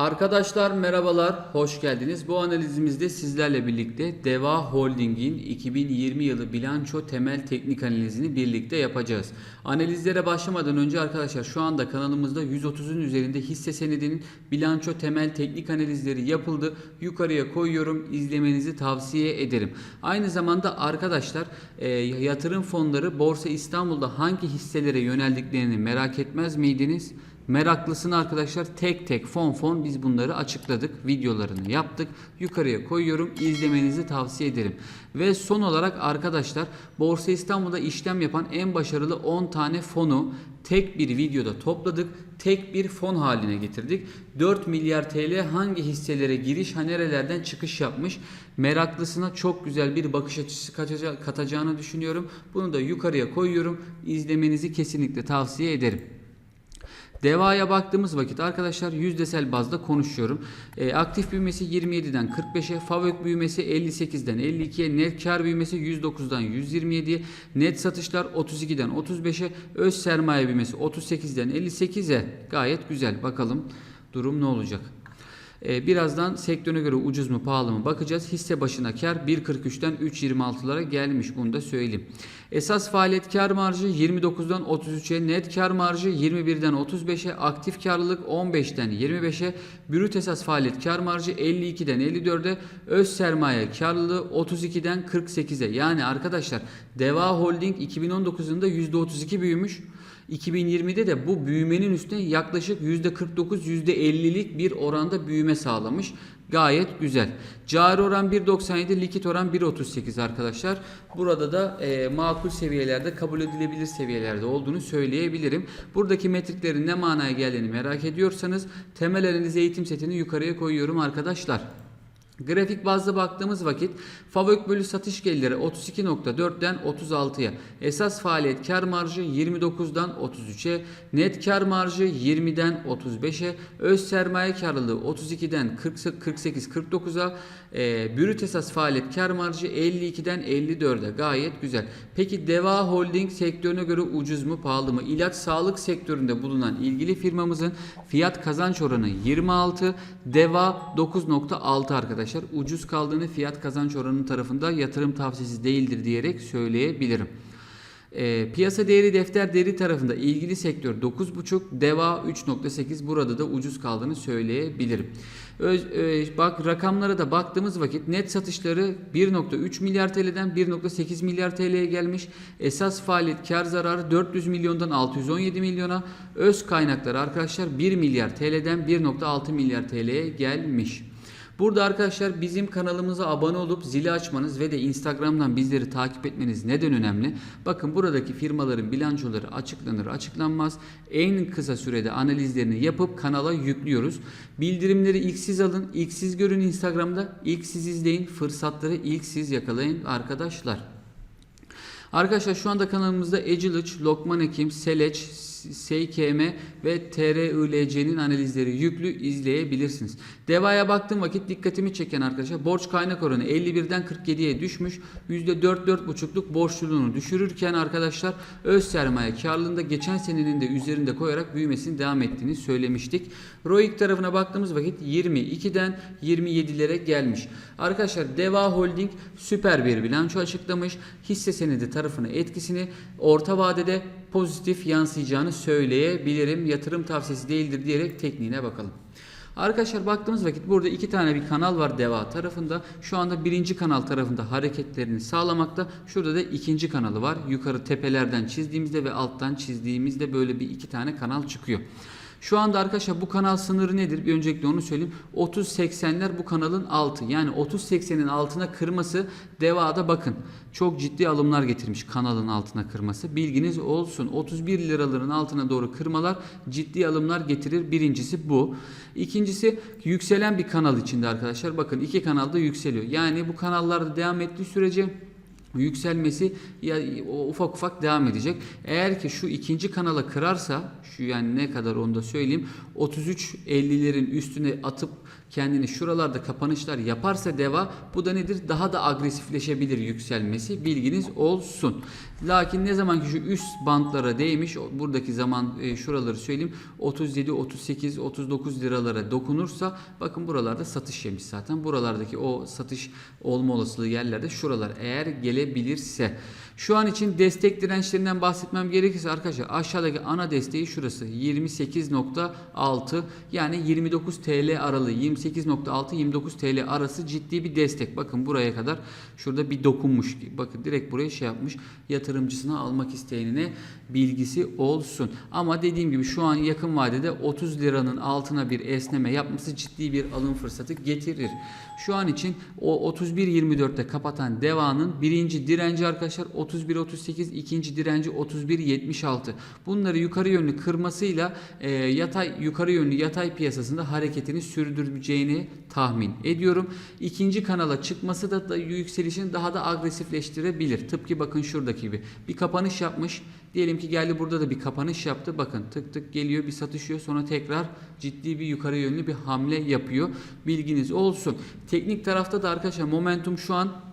Arkadaşlar merhabalar, hoş geldiniz. Bu analizimizde sizlerle birlikte Deva Holding'in 2020 yılı bilanço temel teknik analizini birlikte yapacağız. Analizlere başlamadan önce arkadaşlar şu anda kanalımızda 130'un üzerinde hisse senedinin bilanço temel teknik analizleri yapıldı. Yukarıya koyuyorum, izlemenizi tavsiye ederim. Aynı zamanda arkadaşlar e, yatırım fonları Borsa İstanbul'da hangi hisselere yöneldiklerini merak etmez miydiniz? Meraklısını arkadaşlar tek tek fon fon biz bunları açıkladık. Videolarını yaptık. Yukarıya koyuyorum. İzlemenizi tavsiye ederim. Ve son olarak arkadaşlar Borsa İstanbul'da işlem yapan en başarılı 10 tane fonu tek bir videoda topladık. Tek bir fon haline getirdik. 4 milyar TL hangi hisselere giriş, ha nerelerden çıkış yapmış. Meraklısına çok güzel bir bakış açısı kataca- katacağını düşünüyorum. Bunu da yukarıya koyuyorum. İzlemenizi kesinlikle tavsiye ederim. Deva'ya baktığımız vakit arkadaşlar yüzdesel bazda konuşuyorum. E, aktif büyümesi 27'den 45'e, FAVÖK büyümesi 58'den 52'ye, net kar büyümesi 109'dan 127'ye, net satışlar 32'den 35'e, öz sermaye büyümesi 38'den 58'e. Gayet güzel. Bakalım durum ne olacak? Ee, Birazdan sektörüne göre ucuz mu pahalı mı bakacağız. Hisse başına kar 1.43'ten 3.26'lara gelmiş bunu da söyleyeyim. Esas faaliyet kar marjı 29'dan 33'e, net kar marjı 21'den 35'e, aktif karlılık 15'ten 25'e, brüt esas faaliyet kar marjı 52'den 54'e, öz sermaye karlılığı 32'den 48'e. Yani arkadaşlar Deva Holding 2019'unda %32 büyümüş. 2020'de de bu büyümenin üstüne yaklaşık %49 %50'lik bir oranda büyüme sağlamış. Gayet güzel. Cari oran 1.97, likit oran 1.38 arkadaşlar. Burada da e, makul seviyelerde, kabul edilebilir seviyelerde olduğunu söyleyebilirim. Buradaki metriklerin ne manaya geldiğini merak ediyorsanız temel analiz eğitim setini yukarıya koyuyorum arkadaşlar. Grafik bazda baktığımız vakit FAVÖK bölü satış gelirleri 32.4'den 36'ya, esas faaliyet kar marjı 29'dan 33'e, net kar marjı 20'den 35'e, öz sermaye karlılığı 32'den 48-49'a, e, brüt esas faaliyet kar marjı 52'den 54'e gayet güzel. Peki Deva Holding sektörüne göre ucuz mu pahalı mı? İlaç sağlık sektöründe bulunan ilgili firmamızın fiyat kazanç oranı 26, Deva 9.6 arkadaşlar. Ucuz kaldığını fiyat kazanç oranı tarafında yatırım tavsiyesi değildir diyerek söyleyebilirim. E, piyasa değeri defter değeri tarafında ilgili sektör 9.5, deva 3.8 burada da ucuz kaldığını söyleyebilirim. Öz, e, bak rakamlara da baktığımız vakit net satışları 1.3 milyar TL'den 1.8 milyar TL'ye gelmiş. Esas faaliyet kar zararı 400 milyondan 617 milyona. Öz kaynaklar arkadaşlar 1 milyar TL'den 1.6 milyar TL'ye gelmiş. Burada arkadaşlar bizim kanalımıza abone olup zili açmanız ve de Instagram'dan bizleri takip etmeniz neden önemli? Bakın buradaki firmaların bilançoları açıklanır açıklanmaz. En kısa sürede analizlerini yapıp kanala yüklüyoruz. Bildirimleri ilk siz alın, ilk siz görün Instagram'da, ilk siz izleyin, fırsatları ilk siz yakalayın arkadaşlar. Arkadaşlar şu anda kanalımızda Eciliç, Lokman Hekim, Seleç, SKM ve TRILC'nin analizleri yüklü izleyebilirsiniz. Deva'ya baktığım vakit dikkatimi çeken arkadaşlar borç kaynak oranı 51'den 47'ye düşmüş. %4-4,5'luk borçluluğunu düşürürken arkadaşlar öz sermaye karlılığında geçen senenin de üzerinde koyarak büyümesini devam ettiğini söylemiştik. ROIC tarafına baktığımız vakit 22'den 27'lere gelmiş. Arkadaşlar Deva Holding süper bir bilanço açıklamış. Hisse senedi tarafına etkisini orta vadede pozitif yansıyacağını söyleyebilirim. Yatırım tavsiyesi değildir diyerek tekniğine bakalım. Arkadaşlar baktığımız vakit burada iki tane bir kanal var Deva tarafında. Şu anda birinci kanal tarafında hareketlerini sağlamakta. Şurada da ikinci kanalı var. Yukarı tepelerden çizdiğimizde ve alttan çizdiğimizde böyle bir iki tane kanal çıkıyor. Şu anda arkadaşlar bu kanal sınırı nedir? Bir öncelikle onu söyleyeyim. 30-80'ler bu kanalın altı. Yani 30-80'in altına kırması devada bakın. Çok ciddi alımlar getirmiş kanalın altına kırması. Bilginiz olsun. 31 liraların altına doğru kırmalar ciddi alımlar getirir. Birincisi bu. İkincisi yükselen bir kanal içinde arkadaşlar. Bakın iki kanalda yükseliyor. Yani bu kanallarda devam ettiği sürece yükselmesi ya ufak ufak devam edecek. Eğer ki şu ikinci kanala kırarsa şu yani ne kadar onu da söyleyeyim 33.50'lerin üstüne atıp kendini şuralarda kapanışlar yaparsa deva bu da nedir? Daha da agresifleşebilir yükselmesi. Bilginiz olsun. Lakin ne zaman ki şu üst bantlara değmiş buradaki zaman e, şuraları söyleyeyim 37 38 39 liralara dokunursa bakın buralarda satış yemiş zaten. Buralardaki o satış olma olasılığı yerlerde şuralar eğer gelebilirse şu an için destek dirençlerinden bahsetmem gerekirse arkadaşlar aşağıdaki ana desteği şurası 28.6 yani 29 TL aralığı 28.6 29 TL arası ciddi bir destek. Bakın buraya kadar şurada bir dokunmuş. Bakın direkt buraya şey yapmış. Yatırımcısına almak isteyenine bilgisi olsun. Ama dediğim gibi şu an yakın vadede 30 liranın altına bir esneme yapması ciddi bir alım fırsatı getirir. Şu an için o 31.24'te kapatan devanın birinci direnci arkadaşlar 31.38 ikinci direnci 31.76 bunları yukarı yönlü kırmasıyla e, yatay yukarı yönlü yatay piyasasında hareketini sürdüreceğini tahmin ediyorum. İkinci kanala çıkması da, da yükselişini daha da agresifleştirebilir. Tıpkı bakın şuradaki gibi bir kapanış yapmış. Diyelim ki geldi burada da bir kapanış yaptı. Bakın tık tık geliyor bir satışıyor sonra tekrar ciddi bir yukarı yönlü bir hamle yapıyor. Bilginiz olsun. Teknik tarafta da arkadaşlar momentum şu an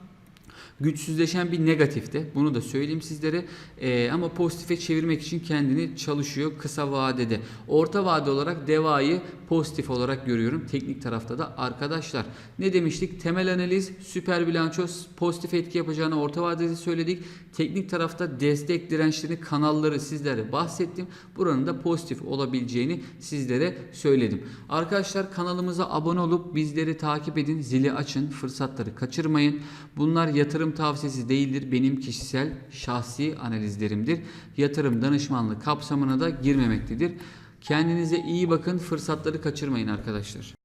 güçsüzleşen bir negatifte. Bunu da söyleyeyim sizlere. Ee, ama pozitife çevirmek için kendini çalışıyor kısa vadede. Orta vade olarak devayı pozitif olarak görüyorum. Teknik tarafta da arkadaşlar. Ne demiştik? Temel analiz, süper bilanço pozitif etki yapacağını orta vadede söyledik. Teknik tarafta destek dirençlerini, kanalları sizlere bahsettim. Buranın da pozitif olabileceğini sizlere söyledim. Arkadaşlar kanalımıza abone olup bizleri takip edin. Zili açın. Fırsatları kaçırmayın. Bunlar yatırım tavsiyesi değildir. Benim kişisel şahsi analizlerimdir. Yatırım danışmanlığı kapsamına da girmemektedir. Kendinize iyi bakın. Fırsatları kaçırmayın arkadaşlar.